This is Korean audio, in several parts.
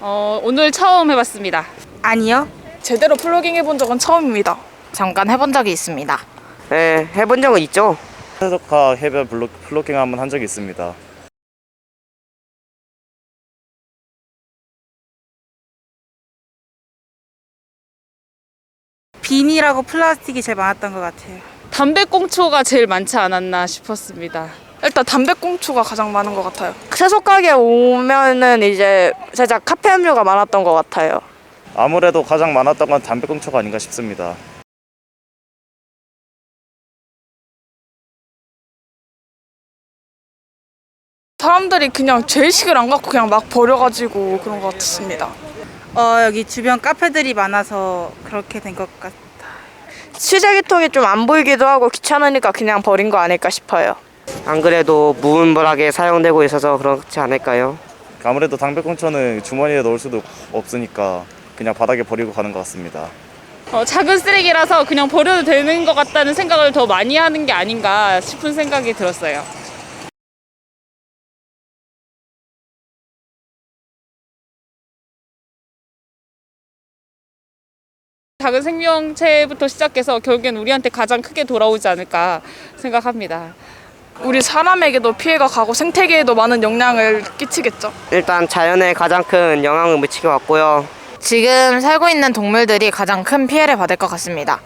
어, 오늘 처음 해봤습니다. 아니요. 제대로 플로깅 해본 적은 처음입니다. 잠깐 해본 적이 있습니다. 네, 해본 적은 있죠. 해석화 해변 블로, 플로깅 한번 한 적이 있습니다. 비닐하고 플라스틱이 제일 많았던 것 같아요. 담배꽁초가 제일 많지 않았나 싶었습니다. 일단 담배꽁초가 가장 많은 것 같아요. 채소 가게 오면은 이제 살짝 카페 음료가 많았던 것 같아요. 아무래도 가장 많았던 건 담배꽁초가 아닌가 싶습니다. 사람들이 그냥 죄의식을 안 갖고 그냥 막 버려가지고 그런 것 같습니다. 어, 여기 주변 카페들이 많아서 그렇게 된 것 같아요. 쓰레기통이 좀 안 보이기도 하고 귀찮으니까 그냥 버린 거 아닐까 싶어요. 안 그래도 무분별하게 사용되고 있어서 그렇지 않을까요? 아무래도 담배꽁초는 주머니에 넣을 수도 없으니까 그냥 바닥에 버리고 가는 것 같습니다. 어, 작은 쓰레기라서 그냥 버려도 되는 것 같다는 생각을 더 많이 하는 게 아닌가 싶은 생각이 들었어요. 작은 생명체부터 시작해서 결국엔 우리한테 가장 크게 돌아오지 않을까 생각합니다. 우리 사람에게도 피해가 가고 생태계에도 많은 영향을 끼치겠죠. 일단 자연에 가장 큰 영향을 미치게 왔고요. 지금 살고 있는 동물들이 가장 큰 피해를 받을 것 같습니다.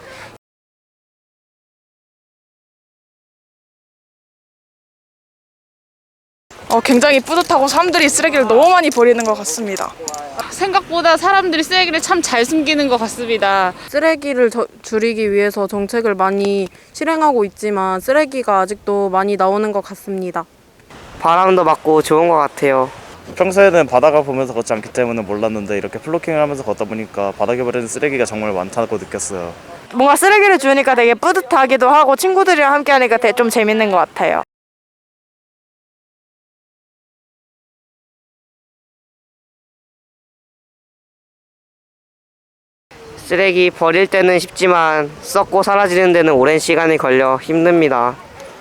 어, 굉장히 뿌듯하고 사람들이 쓰레기를 너무 많이 버리는 것 같습니다. 생각보다 사람들이 쓰레기를 참 잘 숨기는 것 같습니다. 쓰레기를 저- 줄이기 위해서 정책을 많이 실행하고 있지만 쓰레기가 아직도 많이 나오는 것 같습니다. 바람도 맞고 좋은 것 같아요. 평소에는 바다가 보면서 걷지 않기 때문에 몰랐는데 이렇게 플로깅을 하면서 걷다 보니까 바닥에 버리는 쓰레기가 정말 많다고 느꼈어요. 뭔가 쓰레기를 주니까 되게 뿌듯하기도 하고 친구들이랑 함께 하니까 되게 좀 재밌는 것 같아요. 쓰레기 버릴 때는 쉽지만 썩고 사라지는 데는 오랜 시간이 걸려 힘듭니다.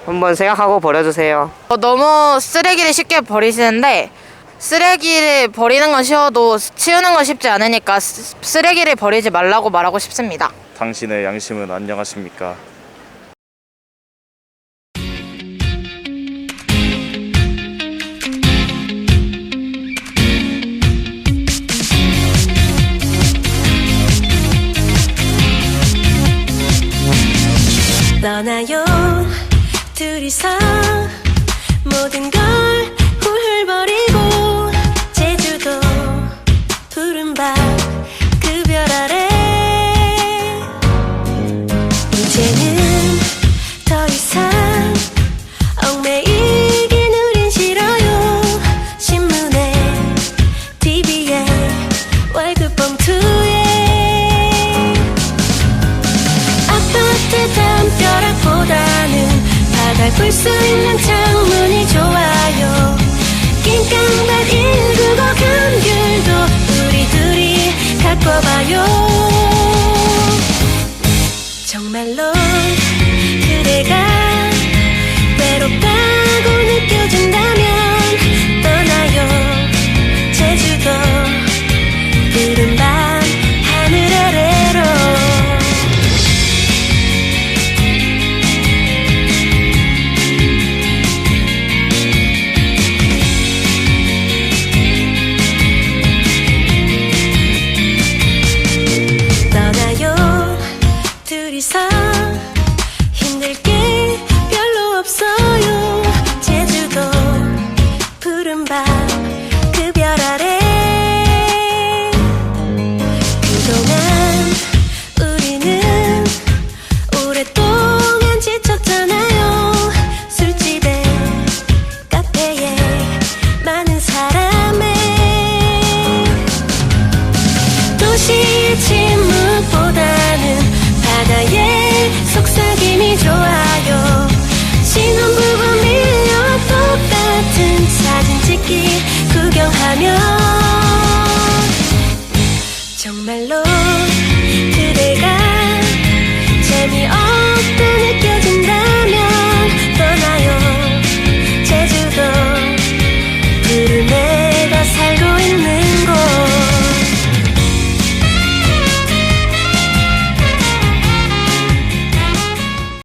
한번 생각하고 버려주세요. 어, 너무 쓰레기를 쉽게 버리시는데 쓰레기를 버리는 건 쉬워도 치우는 건 쉽지 않으니까 쓰- 쓰레기를 버리지 말라고 말하고 싶습니다. 당신의 양심은 안녕하십니까? 떠나요. 둘이서 모든 걸 훌훌 버리고 제주도 푸른 밤그 별 아래 이제는 더 이상 얽매이긴 우린 싫어요. 신문에 TV에 월급 봉투 바다를 볼수 있는 창문이 좋아요. 낑깡밭 199 감귤도 우리 둘이 가꿔봐요. 정말로 그대가 외롭다고 느껴진다면 없어 정말로 그대가 재미없대